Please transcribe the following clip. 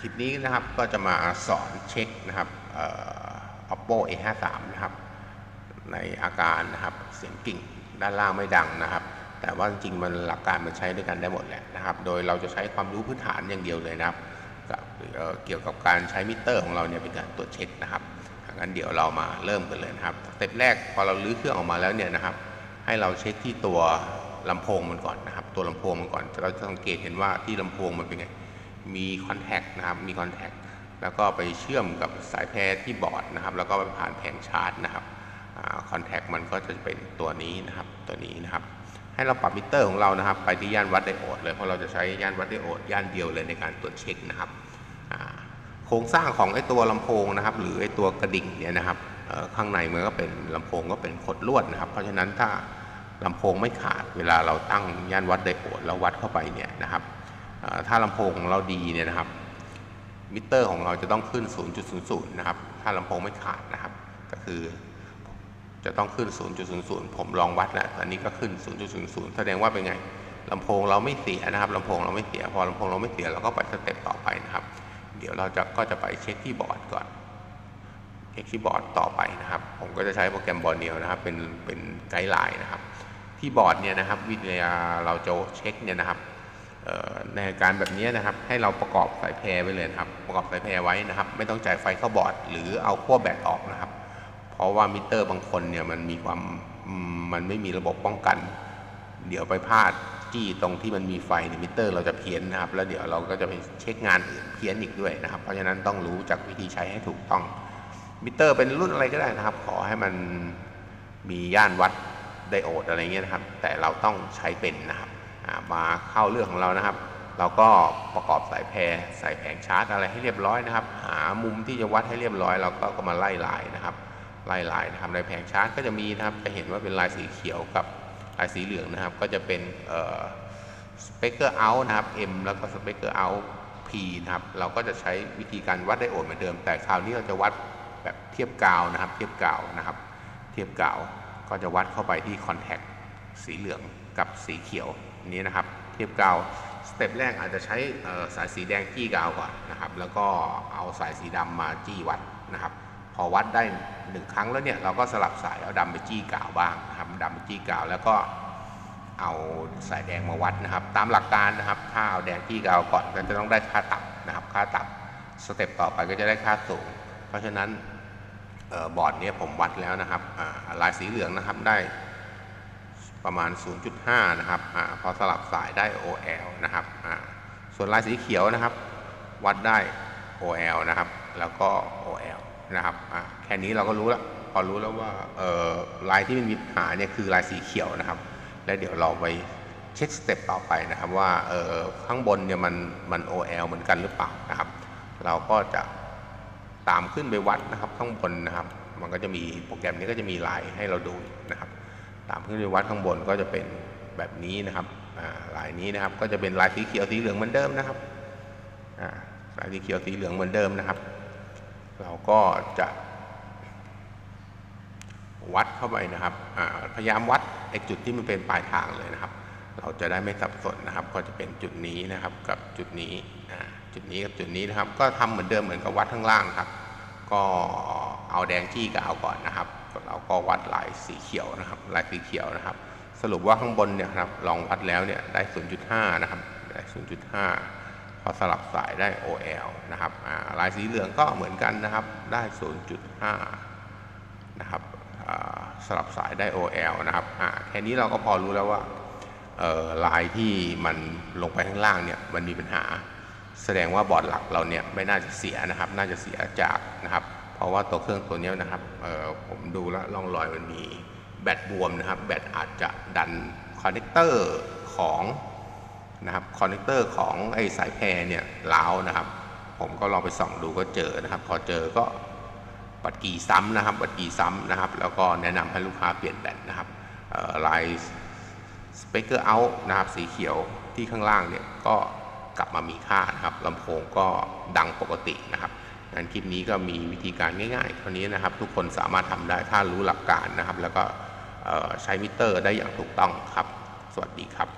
คลิปนี้นะครับก็จะมาสอนเช็คนะครับเอ่อ oppo a53 นะครับ ในอาการนะครับเสียงกิ่งด้านล่างไม่ดังนะครับ แต่ว่าจริงๆมันหลักการมันใช้ด้วยกันได้หมดแหละนะครับ โดยเราจะใช้ความรู้พื้นฐานอย่างเดียวเลยนะครับเกี่ยวกับการใช้มิเตอร์ของเราเนี่ยเป็นการตรวจเช็คนะครับงั้นเดี๋ยวเรามาเริ่มกันเลยนะครับสเต็ปแรกพอเราลื้อเครื่องออกมาแล้วเนี่ยนะครับ ให้เราเช็คที่ตัวลำโพงมันก่อนนะครับ ตัวลำโพงมันก่อนเราจะสังเกตเห็นว่าที่ลำโพงมันเป็นไง มีคอนแทคนะครับมีคอนแทคแล้วก็ไปเชื่อมกับสายแพรที่บอร์ดนะครับ แล้วก็ไปผ่านแผงชาร์จนะครับคอนแทคมันก็จะเป็นตัวนี้นะครับตัวนี้นะครับ ให้เราปรับมิเตอร์ของเรานะครับ ไปที่ย่านวัดไดโอดเลยเพราะเราจะใช้ย่านวัดไดโอดย่านเดียวเลยในการตรวจเช็คนะครับโครงสร้างของไอ้ตัวลำโพงนะครับ หรือไอ้ตัวกระดิ่งเนี่ยนะครับข้างในมันก็เป็นลำโพงก็เป็นขดลวดนะครับ เพราะฉะนั้นถ้าลำโพงไม่ขาดเวลาเราตั้งย่านวัดไดโอดแล้ววัดเข้าไปเนี่ยนะครับ ถ้าลำโพงของเราดีเนี่ยนะครับ มิเตอร์ของเราจะต้องขึ้น 0.00 นะครับ ถ้าลำโพงไม่ขาดนะครับ ก็คือจะต้องขึ้น 0.00 ผมลองวัดแล้วอันนี้ก็ขึ้น 0.00 แสดงว่าเป็นไงลำโพงเราไม่เสียนะครับลำโพงเราไม่เสีย พอลำโพงเราไม่เสียเราก็ไปสเต็ปต่อไปนะครับ เดี๋ยวเราจะก็จะไปเช็คที่บอร์ดก่อนเช็คที่บอร์ดต่อไปนะครับ ผมก็จะใช้โปรแกรมบอร์ดเนียวนะครับ เป็นเป็นไกด์ไลน์นะครับ ที่บอร์ดเนี่ยนะครับวิทยาเราจะเช็คเนี่ยนะครับ ในการแบบนี้นะครับให้เราประกอบสายแพรไว้เลยนะครับ ประกอบสายแพรไว้นะครับ ไม่ต้องจ่ายไฟเข้าบอร์ด หรือเอาขั้วแบตออกนะครับ เพราะว่ามิเตอร์บางคนเนี่ยมันมีความมันไม่มีระบบป้องกัน เดี๋ยวไปพลาดจี้ตรงที่มันมีไฟในมิเตอร์เราจะเพี้ยนนะครับ แล้วเดี๋ยวเราก็จะไปเช็คงานอื่นเพี้ยนอีกด้วยนะครับ เพราะฉะนั้นต้องรู้จักวิธีใช้ให้ถูกต้องมิเตอร์เป็นรุ่นอะไรก็ได้นะครับ ขอให้มันมีย่านวัดไดโอดอะไรเงี้ยนะครับ แต่เราต้องใช้เป็นนะครับ มาเข้าเรื่องของเรานะครับ เราก็ประกอบสายแพรใส่แผงชาร์จอะไรให้เรียบร้อยนะครับ หามุมที่จะวัดให้เรียบร้อย เราก็ก็มาไล่ลายนะครับ ไล่ลายนะครับในแผงชาร์จก็จะมีนะครับ จะเห็นว่าเป็นลายสีเขียวกับลายสีเหลืองนะครับ ก็จะเป็นเอ่อสเปกเกอร์เอาท์นะครับ M แล้วก็สเปกเกอร์เอาท์ P นะครับ เราก็จะใช้วิธีการวัดไดโอดเหมือนเดิม แต่คราวนี้เราจะวัดแบบเทียบกาวนะครับ เทียบกาวนะครับ เทียบกาวก็จะวัดเข้าไปที่คอนแทคสีเหลืองกับสีเขียว นี้นะครับเทียบกาวสเต็ปแรกอาจจะใช้สายสีแดงจี้กาวก่อนนะครับ แล้วก็เอาสายสีดำมาจี้วัดนะครับ พอวัดได้หนึ่งครั้งแล้วเนี่ยเราก็สลับสายเอาดำไปจี้กาวบ้างนะครับดำไปจี้กาวแล้วก็เอาสายแดงมาวัดนะครับ ตามหลักการนะครับถ้าเอาแดงจี้กาวก่อนก็จะต้องได้ค่าต่ำนะครับ ค่าต่ำสเต็ปต่อไปก็จะได้ค่าสูง เพราะฉะนั้นออบอร์ดนี้ผมวัดแล้วนะครับลายสีเหลืองนะครับได้ ประมาณ 0.5 นะครับอาพอสลับสายได้ OL นะครับอ่าส่วนลายสีเขียวนะครับ วัดได้ OL นะครับ แล้วก็ OL นะครับอ่าแค่นี้เราก็รู้แล้ว พอรู้แล้วว่าเอ่อลายที่มันมีปัญหาเนี่ยคือลายสีเขียวนะครับ แล้วเดี๋ยวเราไปเช็คสเต็ปต่อไปนะครับว่าเออข้างบนเนี่ยมันมัน OL เหมือนกันหรือเปล่านะครับ เราก็จะตามขึ้นไปวัดนะครับข้างบนนะครับ มันก็จะมีโปรแกรมนี้ก็จะมีลายให้เราดูนะครับ ตามขึ้นไปวัดข้างบนก็จะเป็นแบบนี้นะครับลายนี้นะครับก็จะเป็นลายสีเขียวสีเหลืองเหมือนเดิมนะครับลายสีเขียวสีเหลืองเหมือนเดิมนะครับ เราก็จะวัดเข้าไปนะครับพยายามวัดไอ้จุดที่มันเป็นปลายทางเลยนะครับ เราจะได้ไม่สับสนนะครับ ก็จะเป็นจุดนี้นะครับกับจุดนี้จุดนี้กับจุดนี้นะครับ ก็ทำเหมือนเดิมเหมือนกับวัดข้างล่างครับ ก็เอาแดงจี้กาวก่อนนะครับ เราก็วัดลายสีเขียวนะครับลายสีเขียวนะครับ สรุปว่าข้างบนเนี่ยครับลองวัดแล้วเนี่ยได้ 0.5 นะครับได้ 0.5 พอสลับสายได้ OL นะครับาลายสีเหลืองก็เหมือนกันนะครับได้ 0.5 นะครับสลับสายได้ OL นะครับแค่นี้เราก็พอรู้แล้วว่าลายที่มันลงไปข้างล่างเนี่ยมันมีปัญหา แสดงว่าบอร์ดหลักเราเนี่ยไม่น่าจะเสียนะครับ น่าจะเสียจากนะครับ เพราะว่าตัวเครื่องตัวนี้นะครับผมดูแล้วร่องรอยมันมีแบตบวมนะครับ แบตอาจจะดันคอนเนคเตอร์ของนะครับคอนเนคเตอร์ของไอ้สายแพรเนี่ยล้าวนะครับ ผมก็ลองไปส่องดูก็เจอนะครับ พอเจอก็บัตรกี่ซ้ำนะครับบัตรกี่ซ้ำนะครับ แล้วก็แนะนำให้ลูกค้าเปลี่ยนแบตนะครับลายสเปกเกอร์เอานะครับสีเขียวที่ข้างล่างเนี่ยก็กลับมามีค่านะครับลำโพงก็ดังปกตินะครับ นั้นคลิปนี้ก็มีวิธีการง่ายๆ เท่านี้นะครับ ทุกคนสามารถทำได้ถ้ารู้หลักการนะครับ แล้วก็ใช้มิเตอร์ได้อย่างถูกต้องครับ สวัสดีครับ